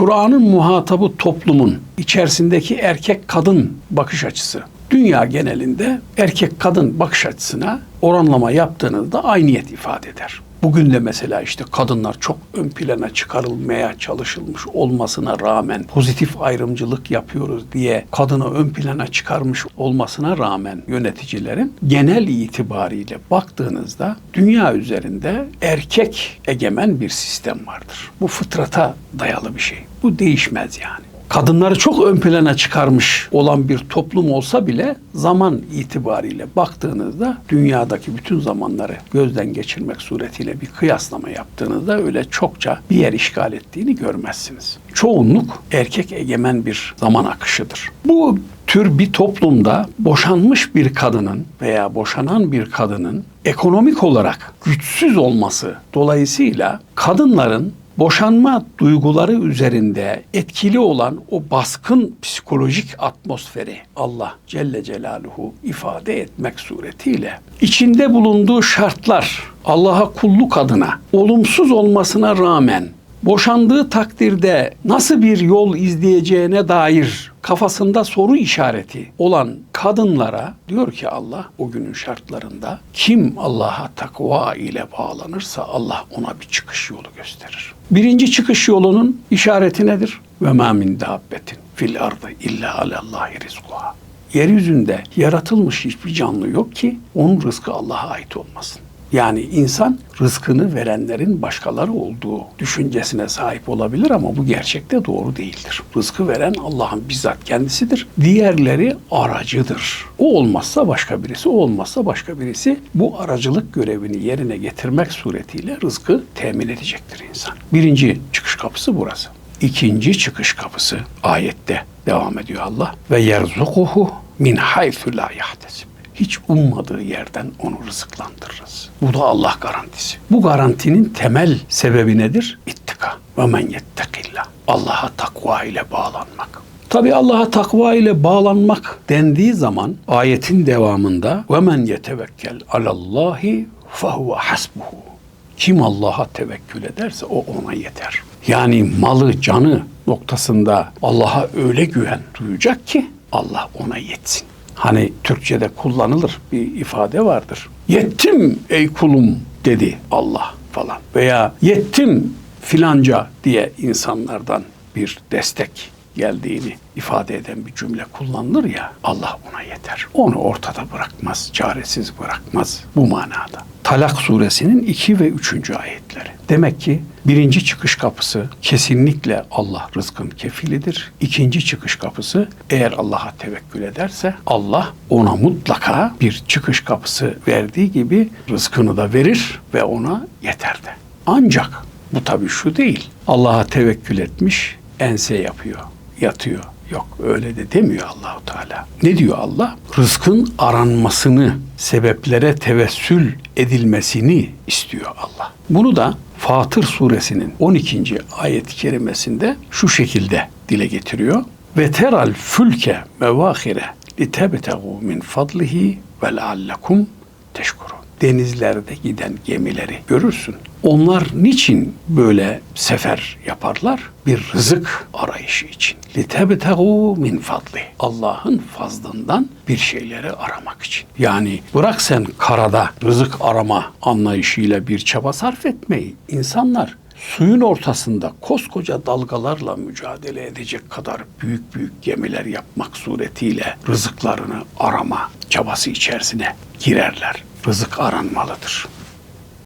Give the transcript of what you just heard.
Kur'an'ın muhatabı toplumun içerisindeki erkek kadın bakış açısı dünya genelinde erkek kadın bakış açısına oranlama yaptığınızda ayniyet ifade eder. Bugün de mesela işte kadınlar çok ön plana çıkarılmaya çalışılmış olmasına rağmen pozitif ayrımcılık yapıyoruz diye kadını ön plana çıkarmış olmasına rağmen yöneticilerin genel itibariyle baktığınızda dünya üzerinde erkek egemen bir sistem vardır. Bu fıtrata dayalı bir şey. Bu değişmez yani kadınları çok ön plana çıkarmış olan bir toplum olsa bile zaman itibariyle baktığınızda dünyadaki bütün zamanları gözden geçirmek suretiyle bir kıyaslama yaptığınızda öyle çokça bir yer işgal ettiğini görmezsiniz. Çoğunluk erkek egemen bir zaman akışıdır. Bu tür bir toplumda boşanmış bir kadının veya boşanan bir kadının ekonomik olarak güçsüz olması dolayısıyla kadınların boşanma duyguları üzerinde etkili olan o baskın psikolojik atmosferi Allah Celle Celaluhu ifade etmek suretiyle içinde bulunduğu şartlar Allah'a kulluk adına olumsuz olmasına rağmen boşandığı takdirde nasıl bir yol izleyeceğine dair kafasında soru işareti olan kadınlara diyor ki Allah o günün şartlarında kim Allah'a takva ile bağlanırsa Allah ona bir çıkış yolu gösterir. Birinci çıkış yolunun işareti nedir? Ve ma min dabbetin fil ardı illa alallahi rizkuha. Yeryüzünde yaratılmış hiçbir canlı yok ki onun rızkı Allah'a ait olmasın. Yani insan rızkını verenlerin başkaları olduğu düşüncesine sahip olabilir ama bu gerçekte doğru değildir. Rızkı veren Allah'ın bizzat kendisidir. Diğerleri aracıdır. O olmazsa başka birisi, o olmazsa başka birisi bu aracılık görevini yerine getirmek suretiyle rızkı temin edecektir insan. Birinci çıkış kapısı burası. İkinci çıkış kapısı ayette devam ediyor Allah. Ve yerzukuhu min haythu la yahtesib hiç ummadığı yerden onu rızıklandırırız. Bu da Allah garantisi. Bu garantinin temel sebebi nedir? İttika. Ve men yettekillah. Allah'a takva ile bağlanmak. Tabi Allah'a takva ile bağlanmak dendiği zaman ayetin devamında ve men yetevekkel alallahi fehuve hasbuhu. Kim Allah'a tevekkül ederse o ona yeter. Yani malı, canı noktasında Allah'a öyle güven duyacak ki Allah ona yetsin. Hani Türkçe'de kullanılır bir ifade vardır. Yettim ey kulum dedi Allah falan. Veya yettim filanca diye insanlardan bir destek geldiğini ifade eden bir cümle kullanılır ya Allah ona yeter. Onu ortada bırakmaz, çaresiz bırakmaz bu manada. Talak suresinin 2 ve 3. ayetleri. Demek ki birinci çıkış kapısı kesinlikle Allah rızkın kefilidir. İkinci çıkış kapısı eğer Allah'a tevekkül ederse Allah ona mutlaka bir çıkış kapısı verdiği gibi rızkını da verir ve ona yeter de. Ancak bu tabii şu değil. Allah'a tevekkül etmiş, ense yapıyor, yatıyor. Yok öyle de demiyor Allahu Teala. Ne diyor Allah? Rızkın aranmasını, sebeplere tevessül edilmesini istiyor Allah. Bunu da Fatır suresinin 12. ayet-i kerimesinde şu şekilde dile getiriyor. Ve teral fülke mevahire litebtegu min fadlihi ve leallekum teşkurun. Denizlerde giden gemileri görürsün. Onlar niçin böyle sefer yaparlar? Bir rızık arayışı için. Litebtegu min fadli. Allah'ın fazlından bir şeyleri aramak için. Yani bırak sen karada rızık arama anlayışıyla bir çaba sarf etmeyi. İnsanlar suyun ortasında koskoca dalgalarla mücadele edecek kadar büyük büyük gemiler yapmak suretiyle rızıklarını arama çabası içerisine girerler. Rızık aranmalıdır.